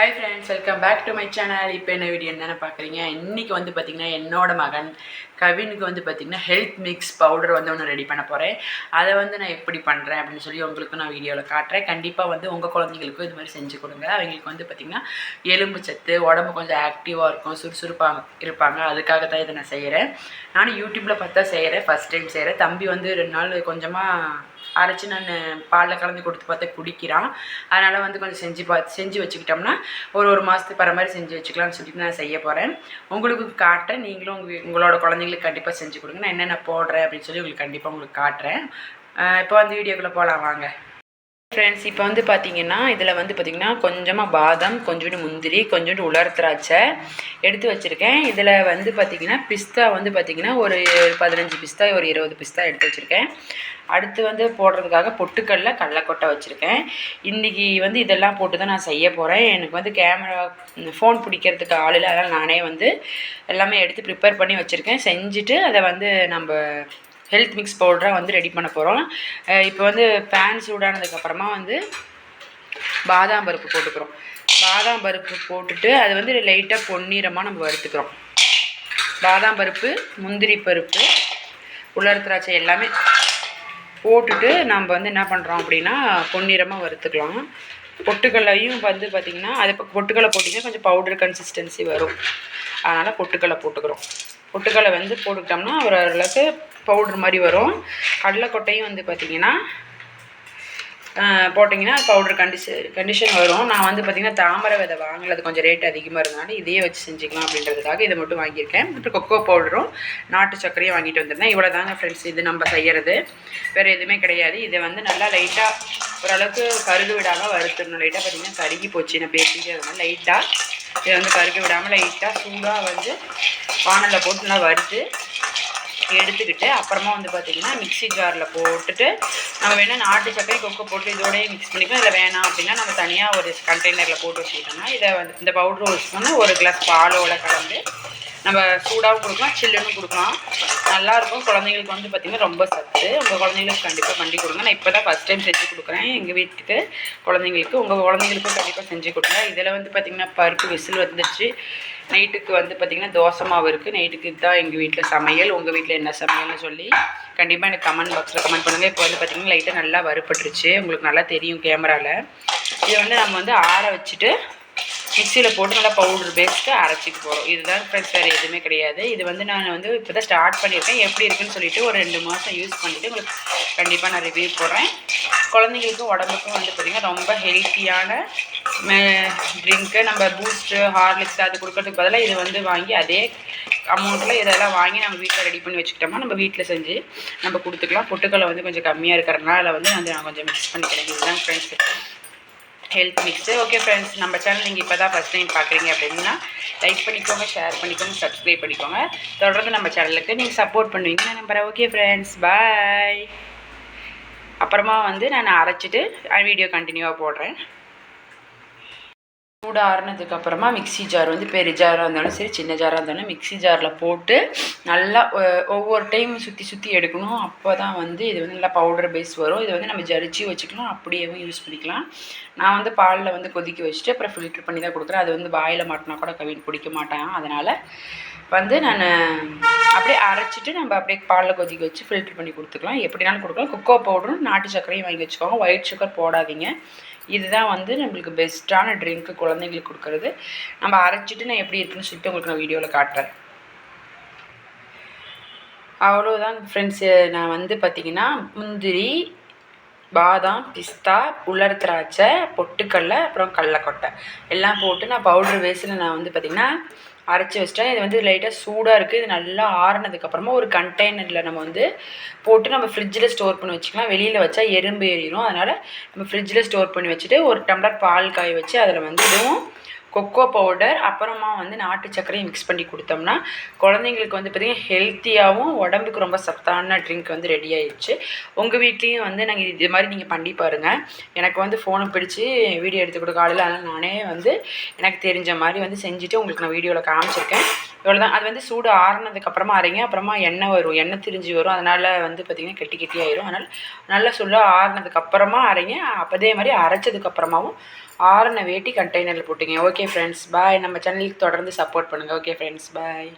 Hi friends welcome back to my channel இப்போ என்ன video என்னென்ன பார்க்குறீங்க இன்றைக்கி வந்து பார்த்திங்கன்னா என்னோட மகன் கவினுக்கு வந்து பார்த்திங்கன்னா ஹெல்த் மிக்ஸ் பவுடர் வந்து ஒன்று ரெடி பண்ண போகிறேன் அதை வந்து நான் எப்படி பண்ணுறேன் அப்படின்னு சொல்லி உங்களுக்கு நான் வீடியோவில் காட்டுறேன். கண்டிப்பாக வந்து உங்கள் குழந்தைங்களுக்கும் இது மாதிரி செஞ்சு கொடுங்க. அவங்களுக்கு வந்து பார்த்திங்கன்னா எலும்பு சத்து உடம்பு கொஞ்சம் ஆக்டிவாக இருக்கும் சுறுசுறுப்பாக இருப்பாங்க. அதுக்காக தான் இதை நான் செய்கிறேன் நானும் யூடியூப்பில் பார்த்தா செய்கிறேன் ஃபஸ்ட் டைம் செய்கிறேன் தம்பி வந்து ரெண்டு நாள் கொஞ்சமாக அரைச்சி நான் பாலில் கலந்து கொடுத்து பார்த்தா குடிக்கிறான் அதனால் வந்து கொஞ்சம் செஞ்சு பார்த்து செஞ்சு வச்சுக்கிட்டோம்னா ஒரு ஒரு மாதத்துக்கு வர மாதிரி செஞ்சு வச்சுக்கலாம்னு சொல்லிட்டு நான் செய்ய போகிறேன் உங்களுக்கு காட்டுறேன். நீங்களும் உங்கள் உங்களோட குழந்தைங்களுக்கு கண்டிப்பாக செஞ்சு கொடுங்க. நான் என்னென்ன போடுறேன் அப்படின்னு சொல்லி உங்களுக்கு கண்டிப்பாக உங்களுக்கு காட்டுறேன். இப்போ வந்து வீடியோக்குள்ளே போகலாம் வாங்க. ஃப்ரெண்ட்ஸ் இப்போ வந்து பார்த்தீங்கன்னா இதில் வந்து பார்த்திங்கன்னா கொஞ்சமாக பாதாம் கொஞ்சோண்டு முந்திரி கொஞ்சோண்டு உலர் திராட்சை எடுத்து வச்சுருக்கேன். இதில் வந்து பார்த்திங்கன்னா பிஸ்தா வந்து பார்த்திங்கன்னா ஒரு பதினஞ்சு பிஸ்தா ஒரு இருபது பிஸ்தா எடுத்து வச்சுருக்கேன். அடுத்து வந்து போடுறதுக்காக பொட்டுக்கடல கடலக்கொட்டை வச்சுருக்கேன். இன்றைக்கி வந்து இதெல்லாம் போட்டு தான் நான் செய்ய போகிறேன் எனக்கு வந்து கேமரா ஃபோன் பிடிக்கிறதுக்கு ஆள் இல்லை அதனால் நானே வந்து எல்லாமே எடுத்து ப்ரிப்பேர் பண்ணி வச்சுருக்கேன். செஞ்சுட்டு அதை வந்து நம்ம ஹெல்த் மிக்ஸ் பவுடராக வந்து ரெடி பண்ண போகிறோம் இப்போ வந்து பேன் சூடானதுக்கப்புறமா வந்து பாதாம் பருப்பு போட்டுக்கிறோம். பாதாம் பருப்பு போட்டுட்டு அது வந்து லைட்டாக பொன்னிறமாக நம்ம வறுத்துக்கிறோம். பாதாம் பருப்பு முந்திரி பருப்பு உலர் திராட்சை எல்லாமே போட்டுட்டு நம்ம வந்து என்ன பண்ணுறோம் அப்படின்னா பொன்னிறமாக வறுத்துக்கலாம். பொட்டுக்கல்லையும் வந்து பார்த்திங்கன்னா அது இப்போ பொட்டுக்கல்லை போட்டிங்கன்னா கொஞ்சம் பவுடர் கன்சிஸ்டன்சி வரும். அதனால் பொட்டுக்கல்லை போட்டுக்கிறோம். பொட்டுக்கல்லை வந்து போட்டுக்கிட்டோம்னா ஒரு ஓரளவுக்கு பவுடர் மாதிரி வரும். கடலைக்கொட்டையும் வந்து பார்த்திங்கன்னா போட்டிங்கன்னா பவுடர் கண்டிஷ கண்டிஷன் வரும். நான் வந்து பார்த்திங்கன்னா தாமரை விதை வாங்கினது கொஞ்சம் ரேட் அதிகமாக இருந்தனால இதையே வச்சு செஞ்சுக்கலாம் அப்படின்றதுக்காக இதை மட்டும் வாங்கியிருக்கேன். அப்புறம் கொக்கோ பவுடரும் நாட்டு சர்க்கரையும் வாங்கிட்டு வந்திருந்தேன். இவ்வளோ தாங்க ஃப்ரெண்ட்ஸ் இது நம்ம செய்கிறது வேறு எதுவுமே கிடையாது. இதை வந்து நல்லா லைட்டாக ஓரளவுக்கு கருகு விடாமல் வறுத்துடணும். லைட்டாக பார்த்தீங்கன்னா கருகி போச்சு. நான் பேசிக்கிட்டே இருந்தேன். லைட்டாக இதை வந்து கருகி விடாமல் லைட்டாக சூடாக வந்து வானலில் போட்டு நல்லா வறுத்து எடுத்துக்கிட்டு அப்புறமா வந்து பார்த்திங்கன்னா மிக்ஸி ஜாரில் போட்டுட்டு நம்ம வேணால் நாட்டு சர்க்கரை கொக்கோ போட்டு இதோடய மிக்ஸ் பண்ணிக்கலாம் இல்லை வேணாம் அப்படின்னா நம்ம தனியாக ஒரு கண்டெய்னரில் போட்டு வச்சுக்கிட்டோம்னா இதை வந்து இந்த பவுட்ரு ஒரு ஸ்பூனு ஒரு கிளாஸ் பாலோட கலந்து நம்ம சூடாகவும் கொடுக்கலாம் சில்லுன்னு கொடுக்கலாம். நல்லாயிருக்கும். குழந்தைங்களுக்கு வந்து பார்த்திங்கன்னா ரொம்ப சத்து. உங்கள் குழந்தைங்களுக்கு கண்டிப்பாக பண்ணி கொடுங்க. நான் இப்போ தான் ஃபஸ்ட் டைம் செஞ்சு கொடுக்குறேன். எங்கள் வீட்டுக்கு குழந்தைங்களுக்கு உங்கள் குழந்தைங்களுக்கும் கண்டிப்பாக செஞ்சு கொடுங்க. இதில் வந்து பார்த்திங்கன்னா பருப்பு விசில் வந்துச்சு. நைட்டுக்கு வந்து பார்த்திங்கன்னா தோசை மாவு இருக்குது நைட்டுக்கு இதுதான் எங்கள் வீட்டில் சமையல். உங்கள் வீட்டில் என்ன சமையல்னு சொல்லி கண்டிப்பாக எனக்கு கமெண்ட் பாக்ஸில் கமெண்ட் பண்ணுங்கள் இப்போ வந்து பார்த்திங்கன்னா லைட்டாக நல்லா வறுப்பட்டுருச்சு உங்களுக்கு நல்லா தெரியும் கேமராவில் இதை வந்து நம்ம வந்து ஆற வச்சுட்டு மிக்சியில் போட்டு நல்லா பவுடர் பேஸ்ட்டு அரைச்சிட்டு போகிறோம் இதுதான் ஃப்ரெண்ட்ஸ் வேறு எதுவுமே கிடையாது. இது வந்து நான் வந்து இப்போ தான் ஸ்டார்ட் பண்ணியிருக்கேன். எப்படி இருக்குன்னு சொல்லிட்டு ஒரு ரெண்டு மாதம் யூஸ் பண்ணிவிட்டு உங்களுக்கு கண்டிப்பாக நான் ரிவ்யூ போடுறேன். குழந்தைங்களுக்கும் உடம்புக்கும் வந்து பார்த்திங்கன்னா ரொம்ப ஹெல்த்தியான ட்ரிங்க்கு நம்ம பூஸ்ட்டு ஹார்லிக்ஸ் அது கொடுக்கறதுக்கு பதிலாக இது வந்து வாங்கி அதே அமௌண்ட்டில் இதெல்லாம் வாங்கி நம்ம வீட்டில் ரெடி பண்ணி வச்சுக்கிட்டோம்னா நம்ம வீட்டில் செஞ்சு நம்ம கொடுத்துக்கலாம். பொட்டுக்களை வந்து கொஞ்சம் கம்மியாக இருக்கிறனால வந்து நான் கொஞ்சம் மிக்ஸ் பண்ணிக்கிறேன். இதுதான் friends health mix okay friends நம்ம சேனல் நீங்கள் இப்போ தான் ஃபஸ்ட் டைம் பார்க்குறீங்க அப்படின்னா லைக் பண்ணிக்கோங்க ஷேர் பண்ணிக்கோங்க சப்ஸ்கிரைப் பண்ணிக்கோங்க. தொடர்ந்து நம்ம சேனலுக்கு நீங்கள் சப்போர்ட் பண்ணுவீங்க நான் நம்புகிறேன் ஓகே ஃப்ரெண்ட்ஸ் பாய் அப்புறமா வந்து நான் அரைச்சிட்டு வீடியோ கண்டினியூவாக போடுறேன். சூடு ஆறுனதுக்கு அப்புறமா மிக்ஸி ஜார் வந்து பெரிய ஜாராக இருந்தாலும் சரி சின்ன ஜாராக இருந்தாலும் மிக்ஸி ஜாரில் போட்டு நல்லா ஒவ்வொரு டைம் சுற்றி சுற்றி எடுக்கணும். அப்போ தான் வந்து இது வந்து நல்லா பவுடர் பேஸ் வரும். இது வந்து நம்ம ஜரிச்சு வச்சுக்கலாம். அப்படியேவும் யூஸ் பண்ணிக்கலாம். நான் வந்து பாலில் வந்து கொதிக்க வச்சுட்டு அப்புறம் ஃபில்ட்ரு பண்ணி தான் கொடுக்குறேன். அது வந்து வாயில் மாட்டினா கூட கவின் பிடிக்க மாட்டேன். அதனால் வந்து நான் அப்படியே அரைச்சிட்டு நம்ம அப்படியே பாலில் கொதிக்க வச்சு ஃபில்ட்ரு பண்ணி கொடுத்துக்கலாம். எப்படினாலும் கொடுக்கலாம். கொக்கோ பவுடரும் நாட்டு சர்க்கரையும் வாங்கி வச்சுக்கோங்க. ஒயிட் சுகர் போடாதீங்க. இதுதான் வந்து நம்மளுக்கு பெஸ்ட்டான ட்ரிங்க்கு குழந்தைங்களுக்கு கொடுக்கறது. நம்ம அரைச்சிட்டு நான் எப்படி இருக்குன்னு சொல்லிட்டு உங்களுக்கு நான் வீடியோவில் காட்டுறேன். அவ்வளோதான் ஃப்ரெண்ட்ஸு நான் வந்து பார்த்திங்கன்னா முந்திரி பாதாம் பிஸ்தா உலர் திராட்சை பொட்டுக்கடலை அப்புறம் கடலக்கொட்டை. எல்லாம் போட்டு நான் பவுட்ரு வேஸ்ட்டில் நான் வந்து பார்த்திங்கன்னா அரைச்சி வச்சிட்டேன் இது வந்து லைட்டாக சூடாக இருக்குது இது நல்லா ஆறினதுக்கப்புறமா ஒரு கண்டெய்னரில் நம்ம வந்து போட்டு நம்ம ஃப்ரிட்ஜில் ஸ்டோர் பண்ணி வச்சுக்கலாம். வெளியில் வச்சா எறும்பு ஏறிடும் அதனால் நம்ம ஃப்ரிட்ஜில் ஸ்டோர் பண்ணி வச்சுட்டு ஒரு டம்ளர் பால் காய வச்சு அதில் வந்து இதுவும் கொக்கோ பவுடர் அப்புறமா வந்து நாட்டு சர்க்கரையும் மிக்ஸ் பண்ணி கொடுத்தோம்னா குழந்தைங்களுக்கு வந்து பார்த்திங்கன்னா ஹெல்த்தியாகவும் உடம்புக்கு ரொம்ப சத்தான ட்ரிங்க் வந்து ரெடி ஆயிடுச்சு. உங்கள் வீட்லேயும் வந்து நாங்கள் இது மாதிரி நீங்கள் பண்ணி பாருங்கள் எனக்கு வந்து ஃபோனை பிடிச்சி வீடியோ எடுத்து கொடுக்க ஆளில் அதனால் நானே வந்து எனக்கு தெரிஞ்ச மாதிரி வந்து செஞ்சுட்டு உங்களுக்கு நான் வீடியோவில் காமிச்சிருக்கேன். இவ்வளோதான் அது வந்து சூடு ஆறுனதுக்கப்புறமா அரைங்க. அப்புறமா எண்ணெய் வரும். எண்ணெய் திரிஞ்சு வரும். அதனால் வந்து பார்த்திங்கன்னா கெட்டி கெட்டி ஆயிரும் அதனால் நல்லா சுள்ள ஆறுனதுக்கப்புறமா அரைங்க. அப்போ அதே மாதிரி அரைச்சதுக்கப்புறமாவும் ஆறுன வேட்டி கண்டெய்னரில் போட்டுங்க. ஓகே ஃப்ரெண்ட்ஸ் பாய் நம்ம சேனலுக்கு தொடர்ந்து சப்போர்ட் பண்ணுங்கள் ஓகே ஃப்ரெண்ட்ஸ் பாய்